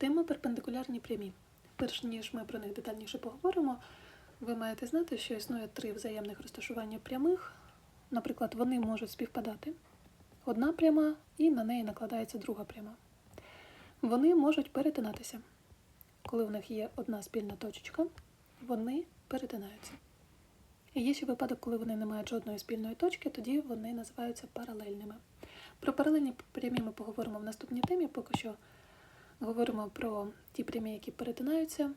Тема перпендикулярні прямі. Перш ніж ми про них детальніше поговоримо, ви маєте знати, що існує три взаємних розташування прямих. Наприклад, вони можуть співпадати. Одна пряма і на неї накладається друга пряма. Вони можуть перетинатися. Коли в них є одна спільна точечка, вони перетинаються. І є ще випадок, коли вони не мають жодної спільної точки, тоді вони називаються паралельними. Про паралельні прямі ми поговоримо в наступній темі, поки що говоримо про ті прямі, які перетинаються.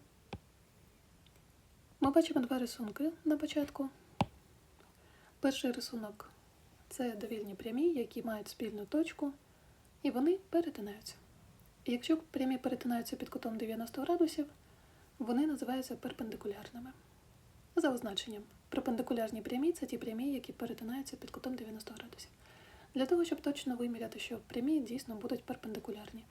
Ми бачимо два рисунки на початку. Перший рисунок це довільні прямі, які мають спільну точку, і вони перетинаються. Якщо прямі перетинаються під кутом 90 градусів, вони називаються перпендикулярними. За означенням, перпендикулярні прямі це ті прямі, які перетинаються під кутом 90 градусів. Для того, щоб точно виміряти, що прямі дійсно будуть перпендикулярні,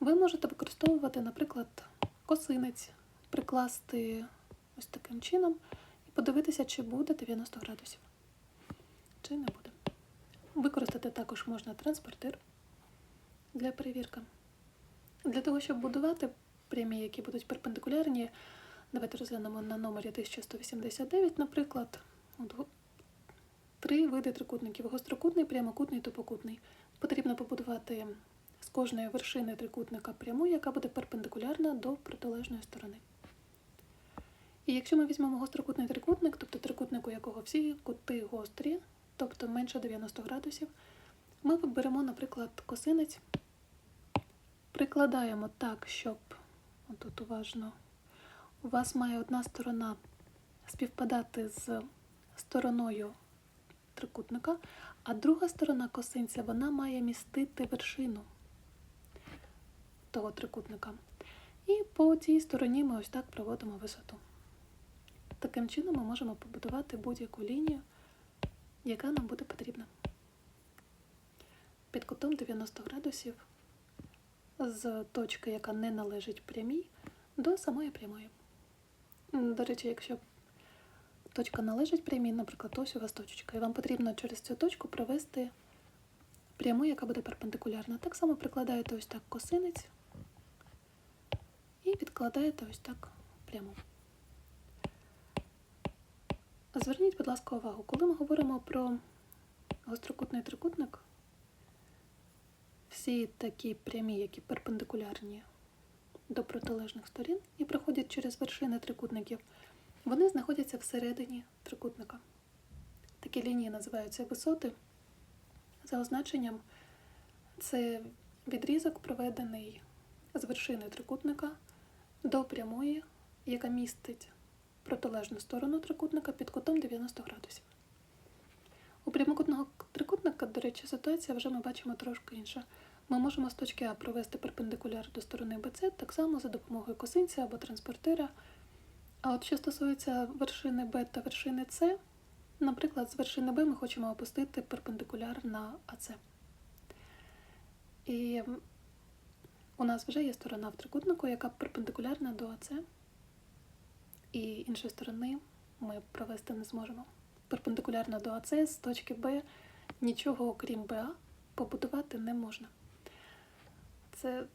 ви можете використовувати, наприклад, косинець, прикласти ось таким чином і подивитися, чи буде 90 градусів, чи не буде. Використати також можна транспортир для перевірки. Для того, щоб будувати прямі, які будуть перпендикулярні, давайте розглянемо на номері 1189, наприклад, три види трикутників: гострокутний, прямокутний, тупокутний. Потрібно побудувати з кожної вершини трикутника пряму, яка буде перпендикулярна до протилежної сторони. І якщо ми візьмемо гострокутний трикутник, тобто трикутник, у якого всі кути гострі, тобто менше 90 градусів, ми беремо, наприклад, косинець, прикладаємо так, щоб отут уважно, у вас має одна сторона співпадати з стороною трикутника, а друга сторона косинця вона має містити вершину того трикутника. І по цій стороні ми ось так проводимо висоту. Таким чином ми можемо побудувати будь-яку лінію, яка нам буде потрібна. Під кутом 90 градусів з точки, яка не належить прямій, до самої прямої. До речі, якщо точка належить прямій, наприклад, ось у вас точечка, і вам потрібно через цю точку провести пряму, яка буде перпендикулярна. Так само прикладаєте ось так косинець і відкладаєте ось так пряму. Зверніть, будь ласка, увагу, коли ми говоримо про гострокутний трикутник, всі такі прямі, які перпендикулярні до протилежних сторін і проходять через вершини трикутників, вони знаходяться всередині трикутника. Такі лінії називаються висоти. За означенням, це відрізок, проведений з вершини трикутника до прямої, яка містить протилежну сторону трикутника під кутом 90 градусів. У прямокутного трикутника, до речі, ситуація вже ми бачимо трошки інша. Ми можемо з точки А провести перпендикуляр до сторони BC, так само за допомогою косинця або транспортира. А от що стосується вершини Б та вершини С, наприклад, з вершини Б ми хочемо опустити перпендикуляр на АС. І у нас вже є сторона в трикутнику, яка перпендикулярна до АС, і іншої сторони ми провести не зможемо. Перпендикулярно до АС з точки Б нічого окрім БА побудувати не можна. Це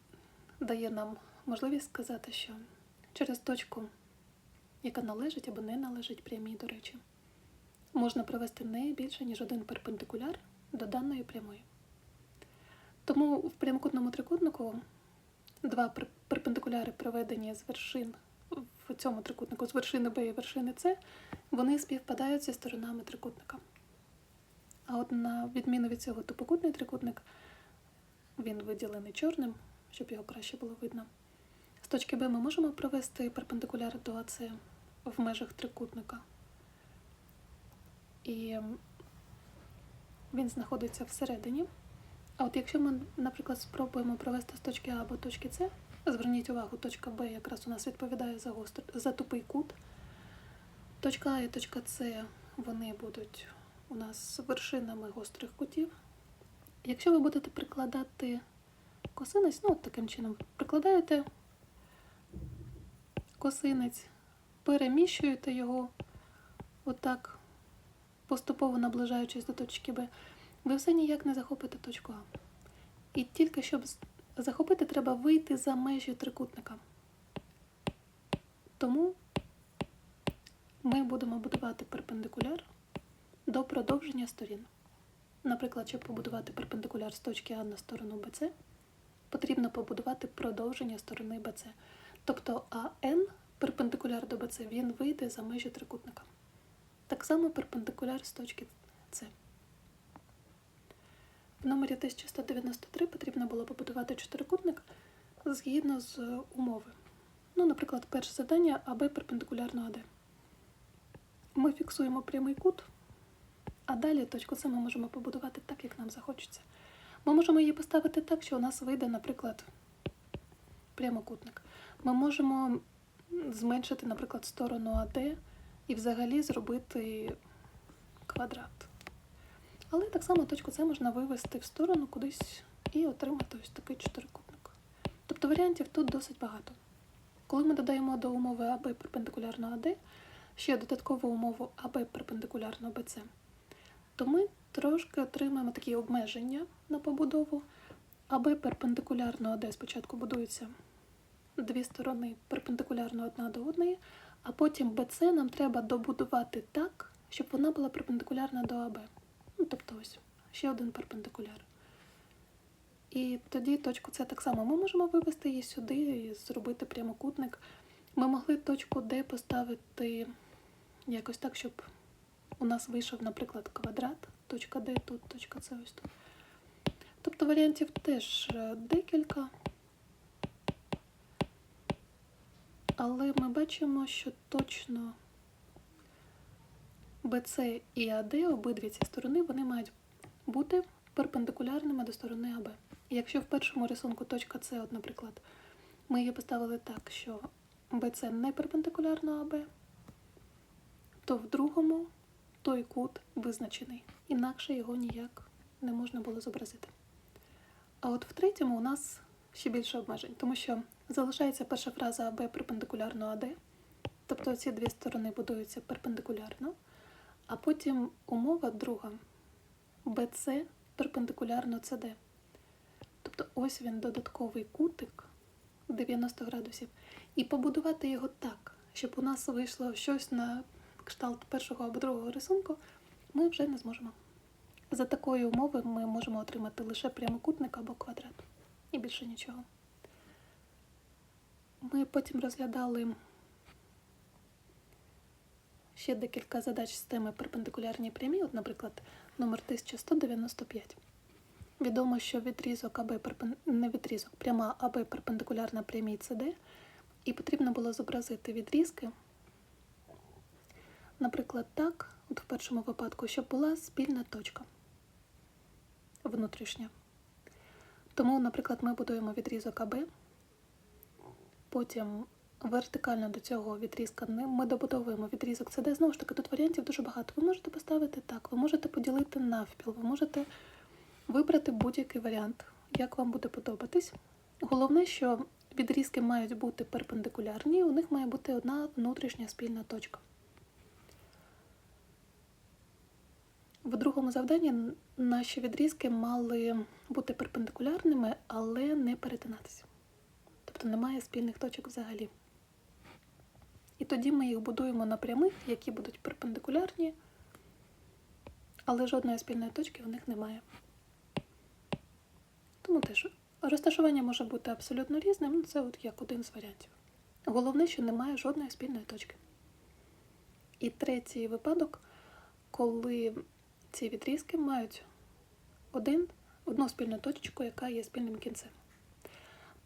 дає нам можливість сказати, що через точку, яка належить або не належить прямій, до речі, можна провести не більше, ніж один перпендикуляр до даної прямої. Тому в прямокутному трикутнику два пер- перпендикуляри, проведені з вершин в цьому трикутнику, з вершини Б і вершини С, вони співпадають зі сторонами трикутника. А от на відміну від цього тупокутний трикутник, він виділений чорним, щоб його краще було видно. З точки Б ми можемо провести перпендикуляр до АЦ в межах трикутника. І він знаходиться всередині. А от якщо ми, наприклад, спробуємо провести з точки А або точки С, зверніть увагу, точка Б якраз у нас відповідає за, гостр... за тупий кут. Точка А і точка С вони будуть у нас вершинами гострих кутів. Якщо ви будете прикладати косинець, ну от таким чином, прикладаєте косинець, переміщуєте його отак, поступово наближаючись до точки Б, ви все ніяк не захопите точку А. І тільки щоб захопити, треба вийти за межі трикутника. Тому ми будемо будувати перпендикуляр до продовження сторін. Наприклад, щоб побудувати перпендикуляр з точки А на сторону BC, потрібно побудувати продовження сторони BC. Тобто АН перпендикуляр до BC, він вийде за межі трикутника. Так само перпендикуляр з точки С. В номері 1193 потрібно було побудувати чотирикутник згідно з умови. Ну, наприклад, перше завдання АБ перпендикулярно АД. Ми фіксуємо прямий кут, а далі точку С ми можемо побудувати так, як нам захочеться. Ми можемо її поставити так, що у нас вийде, наприклад, прямокутник. Ми можемо зменшити, наприклад, сторону АД і взагалі зробити квадрат. Але так само точку С можна вивести в сторону кудись і отримати ось такий чотирикутник. Тобто варіантів тут досить багато. Коли ми додаємо до умови АБ перпендикулярно АД ще додаткову умову АБ перпендикулярно БЦ, то ми трошки отримаємо такі обмеження на побудову. АБ перпендикулярно АД спочатку будується дві сторони перпендикулярно одна до одної, а потім БЦ нам треба добудувати так, щоб вона була перпендикулярна до АБ. Ну, тобто ось ще один перпендикуляр. І тоді точку С так само ми можемо вивести її сюди і зробити прямокутник. Ми могли точку Д поставити якось так, щоб у нас вийшов, наприклад, квадрат, точка Д тут, точка С ось тут. Тобто варіантів теж е, декілька. Але ми бачимо, що точно BC і AD, обидві ці сторони, вони мають бути перпендикулярними до сторони АБ. Якщо в першому рисунку точка С, от, наприклад, ми її поставили так, що BC не перпендикулярно АБ, то в другому той кут визначений. Інакше його ніяк не можна було зобразити. А от в третьому у нас ще більше обмежень, тому що залишається перша фраза АБ перпендикулярно АД, тобто ці дві сторони будуються перпендикулярно, а потім умова друга BC перпендикулярно СД. Тобто ось він додатковий кутик 90 градусів. І побудувати його так, щоб у нас вийшло щось на кшталт першого або другого рисунку, ми вже не зможемо. За такої умови ми можемо отримати лише прямокутник або квадрат. І більше нічого. Ми потім розглядали ще декілька задач з теми перпендикулярні прямі, от, наприклад, номер 1195. Відомо, що відрізок АБ перпен... не відрізок, пряма АБ перпендикулярна прямій ЦД, і потрібно було зобразити відрізки, наприклад, так, от в першому випадку, щоб була спільна точка внутрішня. Тому, наприклад, ми будуємо відрізок АБ, потім вертикально до цього відрізка ми добудовуємо відрізок СД. Знову ж таки, тут варіантів дуже багато. Ви можете поставити так, ви можете поділити навпіл, ви можете вибрати будь-який варіант, як вам буде подобатись. Головне, що відрізки мають бути перпендикулярні, у них має бути одна внутрішня спільна точка. В другому завданні наші відрізки мали бути перпендикулярними, але не перетинатися. Тобто немає спільних точок взагалі. І тоді ми їх будуємо на прямих, які будуть перпендикулярні, але жодної спільної точки в них немає. Тому теж розташування може бути абсолютно різним, ну, це от як один з варіантів. Головне, що немає жодної спільної точки. І третій випадок, коли ці відрізки мають один, одну спільну точку, яка є спільним кінцем.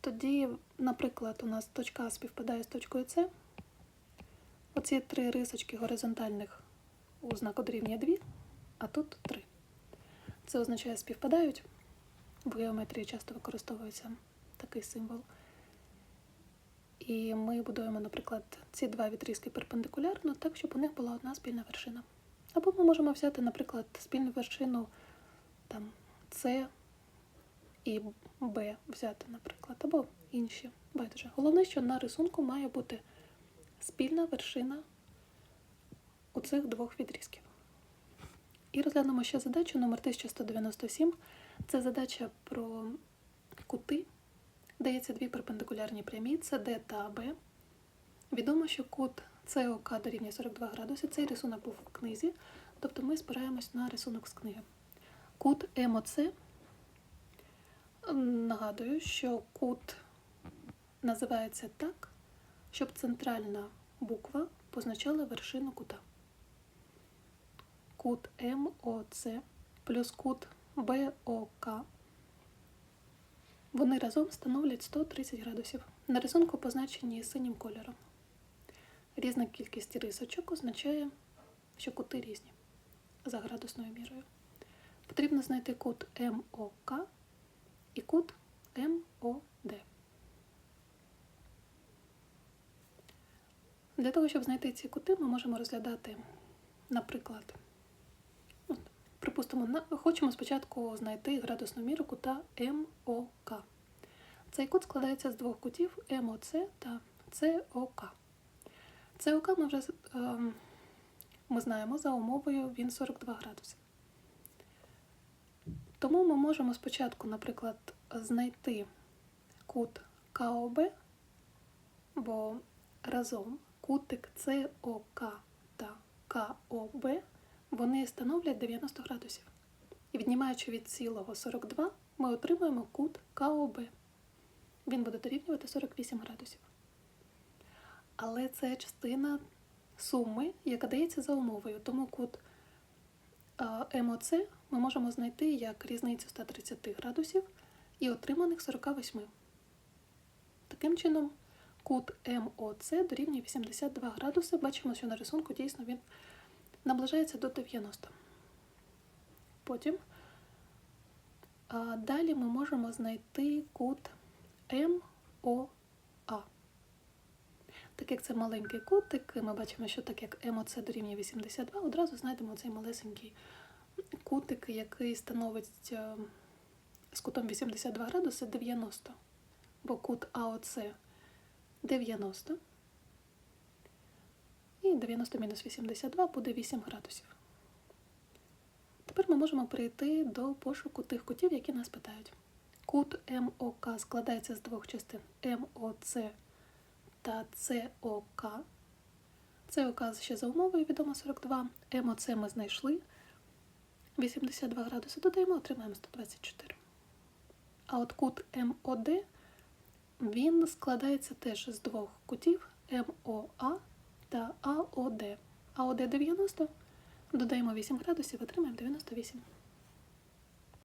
Тоді, наприклад, у нас точка А співпадає з точкою С. Оці три рисочки горизонтальних у знаку дорівнює 2, а тут 3. Це означає співпадають. В геометрії часто використовується такий символ. І ми будуємо, наприклад, ці два відрізки перпендикулярно, так, щоб у них була одна спільна вершина. Або ми можемо взяти, наприклад, спільну вершину там, С і Б взяти, наприклад, або інші. Байдуже. Головне, що на рисунку має бути спільна вершина у цих двох відрізків. І розглянемо ще задачу номер 1197. Це задача про кути дається дві перпендикулярні прямі, це D та B. Відомо, що кут СОК дорівнює 42 градуси. Цей рисунок був в книзі, тобто ми спираємось на рисунок з книги. Кут МОЦ. Нагадую, що кут називається так, щоб центральна буква позначала вершину кута. Кут МОЦ плюс кут БОК. Вони разом становлять 130 градусів. На рисунку позначені синім кольором. Різна кількість рисочок означає, що кути різні за градусною мірою. Потрібно знайти кут МОК і кут МОД. Для того, щоб знайти ці кути, ми можемо розглядати, наприклад, от, припустимо, на, хочемо спочатку знайти градусну міру кута МОК. Цей кут складається з двох кутів МОЦ та СОК. СОК ми вже е, ми знаємо за умовою він 42 градуси. Тому ми можемо спочатку, наприклад, знайти кут КОБ, бо разом кутик СОК та КОБ вони становлять 90 градусів. І віднімаючи від цілого 42, ми отримаємо кут КОБ. Він буде дорівнювати 48 градусів. Але це частина суми, яка дається за умовою. Тому кут МОЦ ми можемо знайти як різницю 130 градусів і отриманих 48. Таким чином, кут МОЦ дорівнює 82 градуси. Бачимо, що на рисунку дійсно він наближається до 90. Потім а, далі ми можемо знайти кут МОА. Так як це маленький кутик, ми бачимо, що так як МОЦ дорівнює 82, одразу знайдемо цей малесенький кутик, який становить е, з кутом 82 градуси 90, бо кут АОЦ 90. І 90 мінус 82 буде 8 градусів. Тепер ми можемо перейти до пошуку тих кутів, які нас питають. Кут МОК складається з двох частин МОЦ та СОК. СОК ще за умовою відомо 42. МОЦ ми знайшли. 82 градуси додаємо, отримаємо 124. А от кут МОД він складається теж з двох кутів МОА та АОД. АОД 90, додаємо 8 градусів, отримаємо 98.